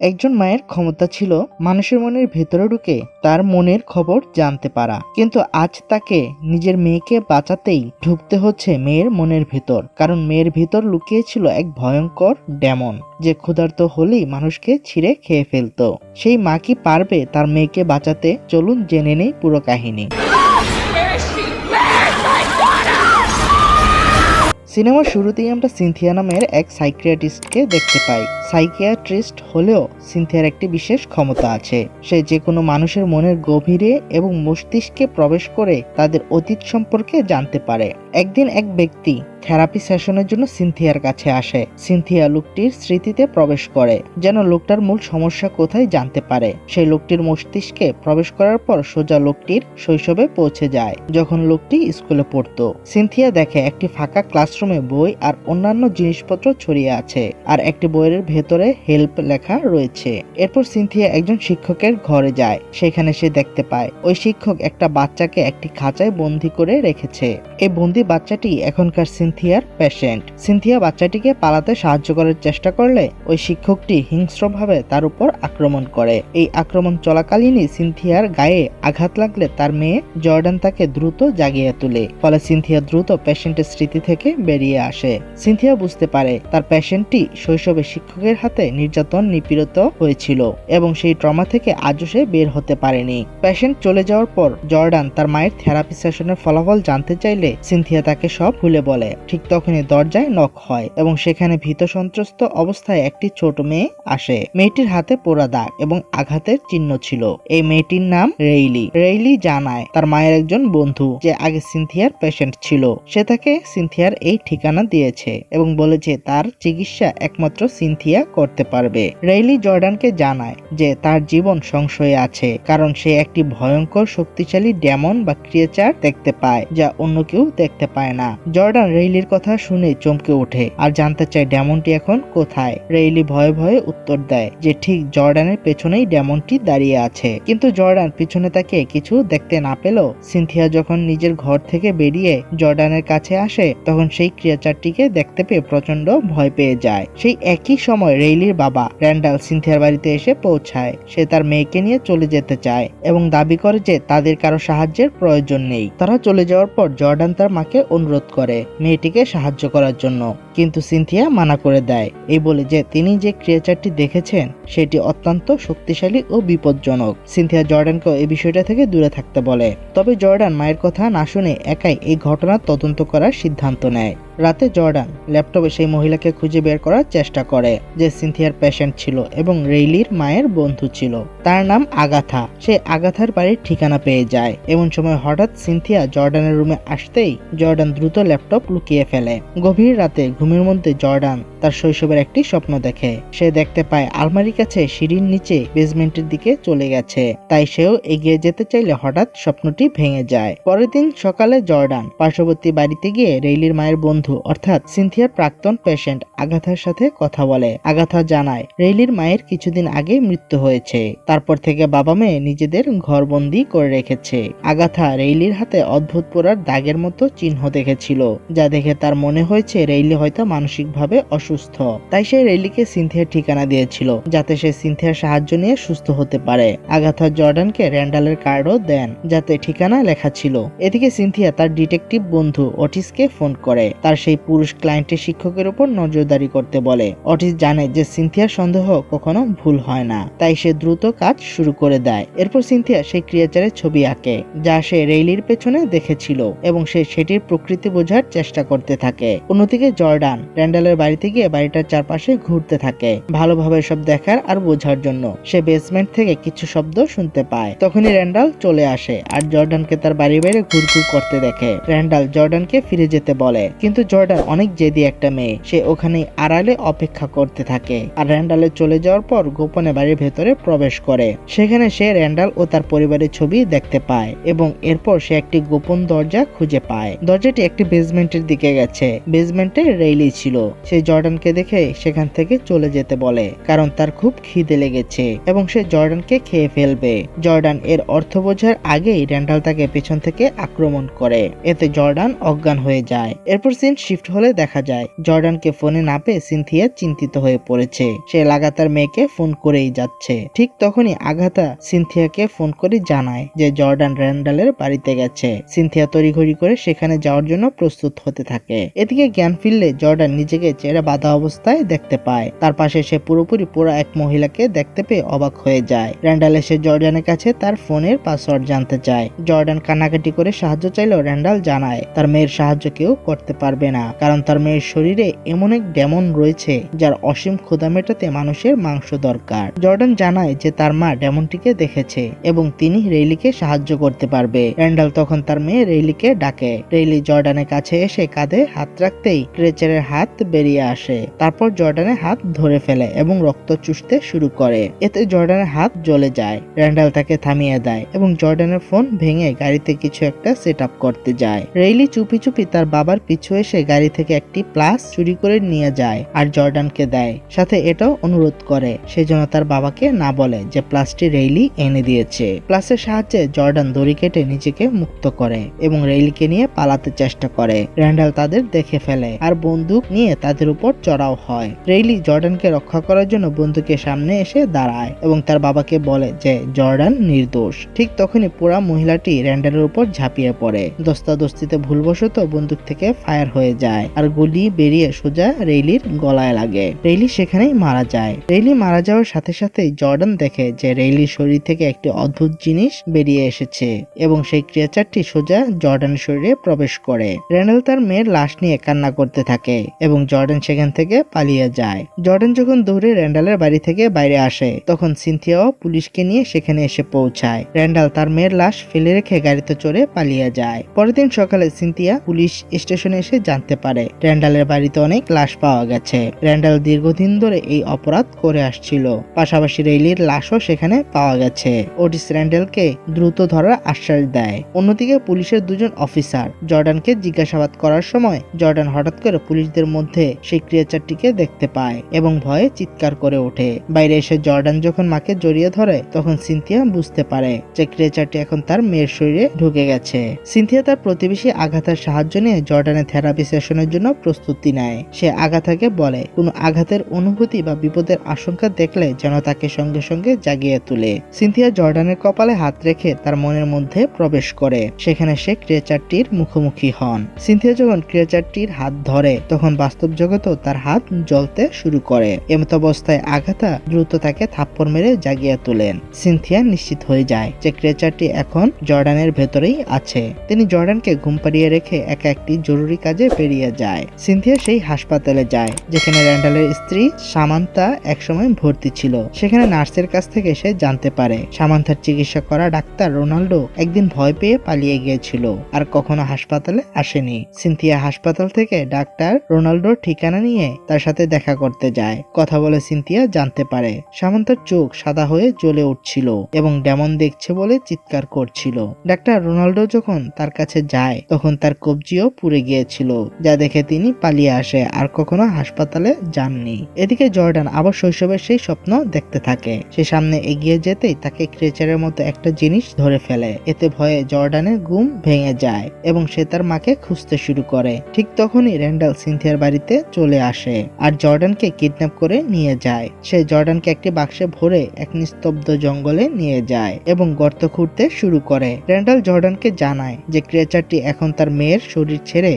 একজন মায়ের ক্ষমতা ছিল মানুষের মনের ভেতরে ঢুকে তার মনের খবর জানতে পারা। কিন্তু আজ তাকে নিজের মেয়েকে বাঁচাতেই ঢুকতে হচ্ছে মেয়ের মনের ভেতর, কারণ মেয়ের ভেতর লুকিয়ে ছিল এক ভয়ঙ্কর ডেমন যে ক্ষুধার্ত হলেই মানুষকে ছিঁড়ে খেয়ে ফেলতো। সেই মা কি পারবে তার মেয়েকে বাঁচাতে? চলুন জেনে নেই পুরো কাহিনী। সিনেমার শুরুতেই আমরা সিনথিয়া নামের এক সাইকিয়াট্রিস্টকে দেখতে পাই। সাইকিয়াট্রিস্ট হলেও সিনথিয়ার একটি বিশেষ ক্ষমতা আছে। সে যে কোনো মানুষের মনের গভীরে এবং মস্তিষ্কে প্রবেশ করে তাদের অতীত সম্পর্কে জানতে পারে। একদিন এক ব্যক্তি থেরাপি সেশনের জন্য সিনথিয়ার কাছে আসে। সিনথিয়া লোকটির স্মৃতিতে প্রবেশ করে, যেন লোকটার মূল সমস্যা কোথায় জানতে পারে। সেই লোকটির মস্তিষ্কে প্রবেশ করার পর সোজা লোকটির শৈশবে পৌঁছে যায়, যখন লোকটি স্কুলে পড়তো। সিনথিয়া দেখে একটি ফাঁকা ক্লাসরুমে বই আর অন্যান্য জিনিসপত্র ছড়িয়ে আছে আর একটি বইয়ের ভেতরে হেল্প লেখা রয়েছে। এরপর সিনথিয়া একজন শিক্ষকের ঘরে যায়। সেখানে সে দেখতে পায়, ওই শিক্ষক একটা বাচ্চাকে একটি খাঁচায় বন্দি করে রেখেছে। এই বন্দি বাচ্চাটি এখনকার সিনথিয়ার পেশেন্ট সিনথিয়া বাচ্চাটিকে পালাতে সাহায্য করার চেষ্টা করলে ওই শিক্ষকটি হিংস্রভাবে তার উপর আক্রমণ করে। এই আক্রমণ চলাকালীনই সিনথিয়ার গায়ে আঘাত লাগলে তার মেয়ে জর্ডান তাকে দ্রুত জাগিয়ে তোলে। ফলে সিনথিয়া দ্রুত পেশেন্টের স্মৃতি থেকে বেরিয়ে আসে। সিনথিয়া বুঝতে পারে তার পেশেন্টটি শৈশবে শিক্ষকের হাতে নির্যাতন, নিপীড়িত হয়েছিল এবং সেই ট্রমা থেকে আজও সে বের হতে পারেনি। পেশেন্ট চলে যাওয়ার পর জর্ডান তার মায়ের থেরাপি সেশনের ফলাফল জানতে চাইলে সিনথিয়া তাকে সব খুলে বলে। ঠিক তখনই দরজায় নক হয় এবং সেখানে ভীত সন্ত্রস্ত অবস্থায় একটি ছোট মেয়ে আসে। মেয়েটির হাতে পোড়া দাগ এবং আঘাতের চিহ্ন ছিল। এই মেয়েটির নাম রেইলি। রেইলি জানায় তার মায়ের একজন বন্ধু যে আগে সিনথিয়ার পেশেন্ট ছিল। সে তাকে সিনথিয়ার এই ঠিকানা দিয়েছে এবং বলেছে তার চিকিৎসা একমাত্র সিনথিয়া করতে পারবে। রেইলি জর্ডানকে জানায় যে তার জীবন সংশয়ে আছে, কারণ সে একটি ভয়ঙ্কর শক্তিশালী ডেমন বা ক্রিয়েচার দেখতে পায়, যা অন্য কেউ দেখতে পায় না। জর্ডান রেইলির কথা শুনে চমকে ওঠে আর জানতে চায় ডেমনটি এখন কোথায়। রেইলি ভয়ে ভয়ে উত্তর দেয় যে ঠিক জর্ডানের পেছনেই ডেমনটি দাঁড়িয়ে আছে। কিন্তু জর্ডান পিছনে তাকে কিছু দেখতে না পেলেও সিনথিয়া যখন নিজের ঘর থেকে বেরিয়ে জর্ডানের কাছে আসে, তখন সেই ক্রিয়েচারটিকে দেখতে পেয়ে প্রচণ্ড ভয় পেয়ে যায়। সেই একই সময় রেইলির বাবা র্যান্ডাল সিনথিয়ার বাড়িতে এসে পৌঁছায়। সে তার মেয়েকে নিয়ে চলে যেতে চায় এবং দাবি করে যে তাদের কারও সাহায্যের প্রয়োজন নেই। তারা চলে যাওয়ার পর জর্ডান তার মাকে অনুরোধ করে মেয়েটিকে সাহায্য করার জন্য। কিন্তু সিনথিয়া মানা করে দেয়। এই বলে যে তিনি যে ক্রিয়েচারটি দেখেছেন, সেটি অত্যন্ত শক্তিশালী ও বিপজ্জনক। সিনথিয়া জর্ডানকে এই বিষয়টা থেকে দূরে থাকতে বলে। তবে জর্ডান মায়ের কথা না শুনে একাই এই ঘটনার তদন্ত করার সিদ্ধান্ত নেয়। রাতে জর্ডান ল্যাপটপে সেই মহিলাকে খুঁজে বের করার চেষ্টা করে, যে সিনথিয়ার পেশেন্ট ছিল এবং রেইলির মায়ের বন্ধু ছিল। তার নাম আগাথা। সে আগাথার বাড়ির ঠিকানা পেয়ে যায়। এমন সময় হঠাৎ সিনথিয়া জর্ডানের রুমে আসতেই জর্ডান দ্রুত ল্যাপটপ লুকিয়ে ফেলে। গভীর রাতে ঘুমের মধ্যে জর্ডান তার শৈশবের একটি স্বপ্ন দেখে। সে দেখতে পায় আলমারির কাছে সিঁড়ির নিচে বেসমেন্টের দিকে চলে গেছে। তাই সেও এগিয়ে যেতে চাইলে হঠাৎ স্বপ্নটি ভেঙে যায়। পরের দিন সকালে জর্ডান পার্শ্ববর্তী বাড়িতে গিয়ে রেইলির মায়ের বন্ধু অর্থাৎ সিনথিয়ার প্রাক্তন পেশেন্ট আগাথার সাথে কথা বলে। আগাথা জানায়, রেইলির মায়ের কিছুদিন আগে মৃত্যু হয়েছে। তারপর থেকে বাবা মেয়ে নিজেদের ঘরবন্দি করে রেখেছে। আগাথা রেইলির হাতে অদ্ভুত পোড়ার দাগের মতো চিহ্ন দেখেছিল, যা দেখে তার মনে হয়েছে রেইলি হয়তো মানসিকভাবে অসুস্থ। তাই সে রেইলিকে সিনথিয়ার ঠিকানা দিয়েছিল, যাতে সে সিনথিয়ার সাহায্য নিয়ে সুস্থ হতে পারে। আগাথা জর্ডানকে র্যান্ডালের কার্ডও দেন, যাতে ঠিকানা লেখা ছিল। এদিকে সিনথিয়া তার ডিটেকটিভ বন্ধু অটিসকে ফোন করে। তার সেই পুরুষ ক্লায়েন্টের শিক্ষকের উপর নজরদারি করতে বলে। অটিস জানে যে সিনথিয়ার সন্দেহ কখনো ভুল হয় না, তাই সে দ্রুত কাজ শুরু করে দেয়। এরপর সিনথিয়া সেই ক্রিয়েচারের ছবি আঁকে, যা সে রেইলির পেছনে দেখেছিল এবং সে সেটির প্রকৃতি বোঝার চেষ্টা করতে থাকে। অন্যদিকে জর্ডান, র্যান্ডালের বাড়িতে গিয়ে বাড়িটার চারপাশে ঘুরতে থাকে, ভালোভাবে সব দেখার আর বোঝার জন্য। সে বেসমেন্ট থেকে কিছু শব্দ শুনতে পায়। তখনই র্যান্ডাল চলে আসে আর জর্ডানকে তার বাড়ি বাইরে ঘুরঘুর করতে দেখে। র্যান্ডাল জর্ডানকে ফিরে যেতে বলে, কিন্তু জর্ডান অনেক জেদি একটা মেয়ে। সে ওখানে আড়ালে অপেক্ষা করতে থাকে আর র্যান্ডালের চলে যাওয়ার পর গোপনে বাড়ির ভেতরে প্রবেশ করে। সেখানে সে র্যান্ডাল ও তার পরিবারের ছবি দেখতে পায় এবং এরপর সে একটি গোপন দরজা খুঁজে পায়। দরজাটি একটি বেসমেন্টের দিকে গেছে। বেসমেন্টে রেইলি ছিল। সে জর্ডানকে দেখে সেখান থেকে চলে যেতে বলে, কারণ তার খুব খিদে লেগেছে এবং সে জর্ডানকে খেয়ে ফেলবে। জর্ডান এর অর্থ বোঝার আগেই র্যান্ডাল তাকে পেছন থেকে আক্রমণ করে। এতে জর্ডান অজ্ঞান হয়ে যায়। এরপর সিন শিফট হলে দেখা যায়। জর্ডানকে ফোনে না পেয়ে সিনথিয়া চিন্তিত হয়ে পড়েছে। সে লাগাতার মেয়েকে ফোন করেই যাচ্ছে। ঠিক তখনই আঘাতা সিনথিয়াকে ফোন করে জানায় যে জর্ডান র্যান্ডালের বাড়িতে গেছে। সিনথিয়া তড়িঘড়ি করে সেখানে যাওয়ার জন্য প্রস্তুত হতে থাকে। এদিকে জ্ঞান ফিরলে জর্ডান নিজেকে চেহারা বাধা অবস্থায় দেখতে পায়। তার পাশে সে পুরোপুরি পুরো এক মহিলাকে দেখতে পেয়ে অবাক হয়ে যায়। র্যান্ডাল এসে জর্ডানের কাছে তার ফোনের পাসওয়ার্ড জানতে চায়। জর্ডান কান্নাকাটি করে সাহায্য চাইলেও র্যান্ডাল জানায়, তার মেয়ের সাহায্য কেউ করতে পারবে না, কারণ তার মেয়ের শরীরে এমন এক ডেমন রয়েছে যার অসীম ক্ষুদা মেটাতে মানুষের মাংস দরকার। জর্ডান জানায় যে তার মা ডেমনটিকে দেখেছে এবং তিনি রেইলিকে সাহায্য করতে পারবে। র্যান্ডাল তখন তার মেয়ে রেইলিকে ডাকে। রেইলি জর্ডানের কাছে এসে কাঁধে হাত রাখতেই ক্রেচারের হাত বেরিয়ে আসে। তারপর জর্ডানের হাত ধরে ফেলে এবং রক্ত চুষতে শুরু করে। এতে জর্ডানের হাত জ্বলে যায়। র্যান্ডাল তাকে থামিয়ে দেয় এবং জর্ডানের ফোন ভেঙে গাড়িতে কিছু একটা সেট করতে যায়। রেইলি চুপি চুপি তার বাবার পিছু এসে গাড়ি থেকে একটি প্লাস চুরি করে নিয়ে যায় আর জর্ডানকে দেয়। সাথে এটাও অনুরোধ করে। সেজন্য তার বাবাকে না বলে যে প্লাসটি রেইলি এনে দিয়েছে। প্লাসের সাহায্যে জর্ডান দড়ি কেটে নিজেকে মুক্ত করে এবং রেইলিকে নিয়ে পালাতে চেষ্টা করে। র্যান্ডাল তাদের দেখে ফেলে আর বন্দুক নিয়ে তাদের উপর চড়াও হয়। রেইলি জর্ডানকে রক্ষা করার জন্য বন্দুকের সামনে এসে দাঁড়ায় এবং তার বাবাকে বলে যে, জর্ডান নির্দোষ। ঠিক তখনই পুরা মহিলাটি র্যান্ডালের উপর ঝাঁপিয়ে পড়ে। দস্তাদস্তিতে ভুলবশত বন্দুক থেকে ফায়ার হয়ে যায় আর গুলি বেরিয়ে সোজা রেইলির গলায় লাগে। রেইলি সেখানেই মারা যায়। রেইলি মারা যাওয়ার সাথে সাথে জর্ডান দেখে যে রেইলির শরীর থেকে একটি অদ্ভুত জিনিস বেরিয়ে এসেছে এবং সেই ক্রিয়েচারটি সোজা জর্ডানের শরীরে প্রবেশ করে। রেনাল তার মেয়ের লাশ নিয়ে কান্না করতে থাকে এবং জর্ডান সেখান থেকে পালিয়ে যায়। জর্ডান যখন দৌড়ে র্যান্ডালের বাড়ি থেকে বাইরে আসে, তখন সিনথিয়াও পুলিশকে নিয়ে সেখানে এসে পৌঁছায়। র্যান্ডাল তার মেয়ের লাশ ফেলে রেখে গাড়িতে চড়ে পালিয়ে যায়। পরের দিন সকালে সিনথিয়া পুলিশ স্টেশনে এসে জানতে পারে। র্যান্ডালের বাড়িতে অনেক লাশ পাওয়া গেছে। র্যান্ডাল দীর্ঘদিন ধরে এই অপরাধ করে আসছিল। পাশাপাশি রেইলির লাশও সেখানে পাওয়া গেছে। ওটিস র্যান্ডেলকে দ্রুত ধরার আশ্বাস দেয়। অন্যদিকে পুলিশের দুজন অফিসার জর্ডানকে জিজ্ঞাসাবাদ করার সময় জর্ডান হঠাৎ করে পুলিশদের মধ্যে সেই ক্রিয়েচারটিকে দেখতে পায় এবং ভয়ে চিৎকার করে ওঠে। বাইরে এসে জর্ডান যখন মাকে জড়িয়ে ধরে, তখন সিনথিয়া বুঝতে পারে যে ক্রিয়েচারটি এখন তার মেয়ের শরীরে ঢুকে গেছে। সিনথিয়া তার প্রতিবেশী আঘাতার সাহায্য নিয়ে জর্ডানের থেরাপি সেশনের জন্য প্রস্তুতি নেয়। সে আঘাতাকে বলে, কোনো আঘাতের অনুভূতি বা বিপদের আশঙ্কা দেখলে যেন তাকে সঙ্গে সঙ্গে জাগিয়ে তুলে। সিনথিয়া জর্ডানের কপালে হাত রেখে তার মনের মধ্যে প্রবেশ করে। সেখানে সে ক্রিয়েচারটির মুখোমুখি হন। সিনথিয়া যখন ক্রিয়েচারটির হাত ধরে, তখন বাস্তব জগতেও তার হাত জ্বলতে শুরু করে। এমত অবস্থায় আঘাতা দ্রুত তাকে থাপ্পড় মেরে জাগিয়ে তোলেন। সিনথিয়া নিশ্চিত হয়ে যায় যে ক্রিয়েচারটি এখন জর্ডানের ভেতরেই আছে। তিনি জর্ডানকে ঘুম পাড়িয়ে রেখে একা একটি জরুরি কাজে বেরিয়ে যায়। সিনথিয়া সেই হাসপাতালে যায়, যেখানে র্যান্ডালের স্ত্রী সামান্তা একসময় ভর্তি ছিল। সেখানে নার্সের কাছ থেকে সে জানতে পারে সামান্তার চিকিৎসা করা ডাক্তার রোনাল্ডো একদিন ভয় পেয়ে পালিয়ে গিয়েছিল আর কখনো হাসপাতালে আসেনি। সিনথিয়া হাসপাতাল থেকে ডাক্তার রোনাল্ডোর ঠিকানা নিয়ে তার সাথে দেখা করতে যায়। কথা বলে সিনথিয়া জানতে পারে সামান্তার চোখ সাদা হয়ে জ্বলে উঠছিল এবং ডেমন দেখছে বলে চিৎকার করছিল। ডাক্তার রোনাল্ডো যখন তার কাছে যায়, তখন তার কবজিও পুড়ে গিয়েছিল। যা দেখে তিনি পালিয়ে আসে আর কখনো হাসপাতালে যাননি। এদিকে জর্ডান আবার শৈশবের সেই স্বপ্ন দেখতে থাকে। সে সামনে এগিয়ে যেতেই তাকে ক্রেচারের মতো একটা জিনিস ধরে ফেলে। এতে ভয়ে জর্ডানের ঘুম ভেঙে যায় এবং সে তার মাকে খুঁজতে শুরু করে। ঠিক তখনই র্যান্ডাল সিনথিয়ার বাড়িতে চলে আসে আর জর্ডানকে কিডন্যাপ করে নিয়ে যায়। সে জর্ডানকে একটি বাক্সে ভরে এক নিস্তব্ধ জঙ্গলে নিয়ে যায় এবং গর্ত খুঁড়তে শুরু করে। র্যান্ডাল জর্ডানকে জানায় যে ক্রেচারটি এখন তার মেয়ের শরীর ছেড়ে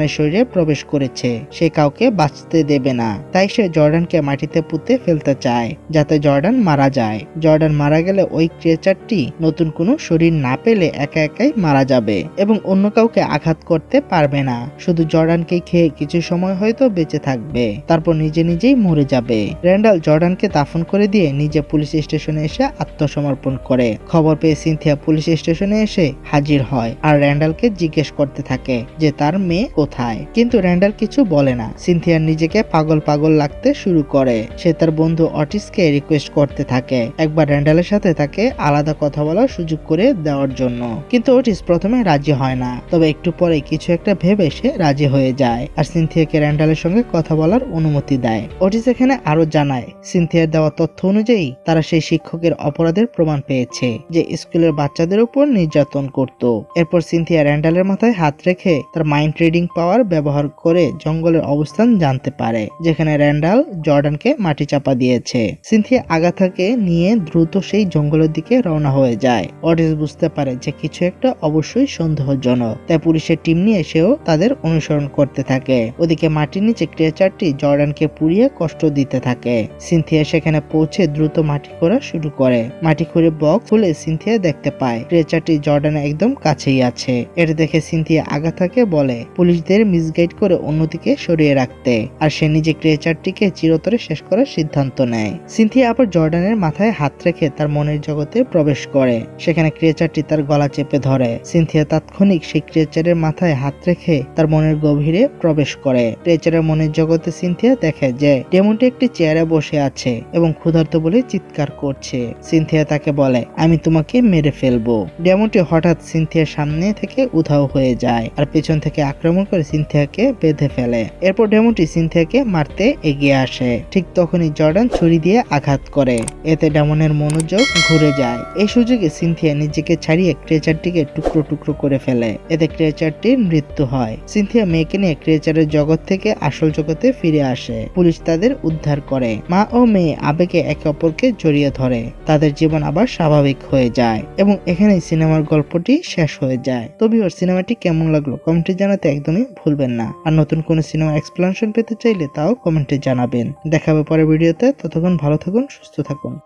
জর্ডানের শরীরে প্রবেশ করেছে। সে কাউকে বাঁচতে দেবে না। তাই সে জর্ডানকে মাটিতে পুঁতে ফেলতে চায়, যাতে জর্ডান মারা যায়। জর্ডান মারা গেলে ওই ক্রিয়েচারটি নতুন কোনো শরীর না পেলে একা একাই মারা যাবে এবং অন্য কাউকে আঘাত করতে পারবে না। শুধু জর্ডানকে খেয়ে কিছু সময় হয়তো বেঁচে থাকবে। তারপর নিজে নিজেই মরে যাবে। র্যান্ডাল জর্ডানকে দাফন করে দিয়ে নিজে পুলিশ স্টেশনে এসে আত্মসমর্পণ করে। খবর পেয়ে সিনথিয়া পুলিশ স্টেশনে এসে হাজির হয়। আর র্যান্ডালকে জিজ্ঞেস করতে থাকে যে তার মেয়ে কোথায়? কিন্তু র্যান্ডাল কিছু বলে না। সিনথিয়ার নিজেকে পাগল পাগল লাগতে শুরু করে। সে তার বন্ধু অটিসকে রিকোয়েস্ট করতে থাকে। একবার র্যান্ডালের সাথে তাকে আলাদা কথা বলার সুযোগ করে দেওয়ার জন্য। কিন্তু অটিস প্রথমে রাজি হয় না। তবে একটু পরে কিছু একটা ভেবে সে রাজি হয়ে যায়। আর সিনথিয়াকে র্যান্ডালের সঙ্গে কথা বলার অনুমতি দেয়। অটিস এখানে আরও জানায়, সিনথিয়ার দেওয়া তথ্য অনুযায়ী তারা সেই শিক্ষকের অপরাধের প্রমাণ পেয়েছে, যে স্কুলের বাচ্চাদের উপর নির্যাতন করত। এরপর সিনথিয়া র্যান্ডালের মাথায় হাত রেখে তার মাইন্ড রিডিং পাওয়ার ব্যবহার করে জঙ্গলের অবস্থান জানতে পারে, যেখানে র্যান্ডাল জর্ডানকে মাটি চাপা দিয়েছে। সিনথিয়া আগাথাকে নিয়ে দ্রুত সেই জঙ্গলের দিকে রওনা হয়ে যায়। অডিস বুঝতে পারে যে কিছু একটা অবশ্যই সন্দেহজনক, তাই পুলিশের টিম নিয়ে সেও তাদের অনুসরণ করতে থাকে। ওদিকে মাটির নিচে ক্রিয়েচারটি জর্ডানকে পুড়িয়ে কষ্ট দিতে থাকে। সিনথিয়া সেখানে পৌঁছে দ্রুত মাটি করা শুরু করে। মাটি খুঁড়ে বক্স খুলে সিনথিয়া দেখতে পায় ক্রিয়েচারটি জর্ডানের একদম কাছেই আছে। এটা দেখে সিনথিয়া আগাথাকে বলে পুলিশদের মিসগাইড করে অন্যদিকে সরিয়ে রাখতে। আর সে নিজে ক্রিয়েচারটিকে চিরতরে শেষ করার সিদ্ধান্ত নেয়। সিনথিয়া আবার জর্ডানের মাথায় হাত রেখে তার মনের জগতে প্রবেশ করে। সেখানে ক্রিয়েচারটি তার গলা চেপে ধরে। সিনথিয়া তাৎক্ষণিক সেই ক্রিয়েচারের মাথায় হাত রেখে তার মনের গভীরে প্রবেশ করে। ক্রিয়েচারের মনের জগতে সিনথিয়া দেখে যে, ডেমনটি একটি চেয়ারে বসে আছে এবং ক্ষুধার্ত বলে চিৎকার করছে। সিনথিয়া তাকে বলে, আমি তোমাকে মেরে ফেলব। ডেমনটি হঠাৎ সিনথিয়ার সামনে থেকে উধাও হয়ে যায়। আর পেছন থেকে আক্রমণ করে সিনথিয়াকে বেঁধে ফেলে। এরপর ডেমনটি সিনথিয়াকে মারতে এগিয়ে আসে। ঠিক তখনই জর্ডান ছুরি দিয়ে আঘাত করে। এতে ডেমনের মনোযোগ ঘুরে যায়। এই সুযোগে সিনথিয়া নিজেকে ছাড়িয়ে ক্রেচারটিকে টুকরো টুকরো করে ফেলে। এতে ক্রেচারটির মৃত্যু হয়। সিনথিয়া মেয়েকে নিয়ে ক্রেচারের জগৎ থেকে আসল জগতে ফিরে আসে। পুলিশ তাদের উদ্ধার করে। মা ও মেয়ে আবেগে একে অপরকে জড়িয়ে ধরে। তাদের জীবন আবার স্বাভাবিক হয়ে যায় এবং এখানেই সিনেমার গল্পটি শেষ হয়ে যায়। তবে ওর সিনেমাটি কেমন লাগল কমেন্টে জানাতে একদমই ভুলবেন না। আর নতুন কোন সিনেমা এক্সপ্লেনেশন পেতে চাইলে তাও কমেন্টে জানাবেন। দেখাবে পরে ভিডিওতে। ততক্ষণ ভালো থাকুন, সুস্থ থাকুন।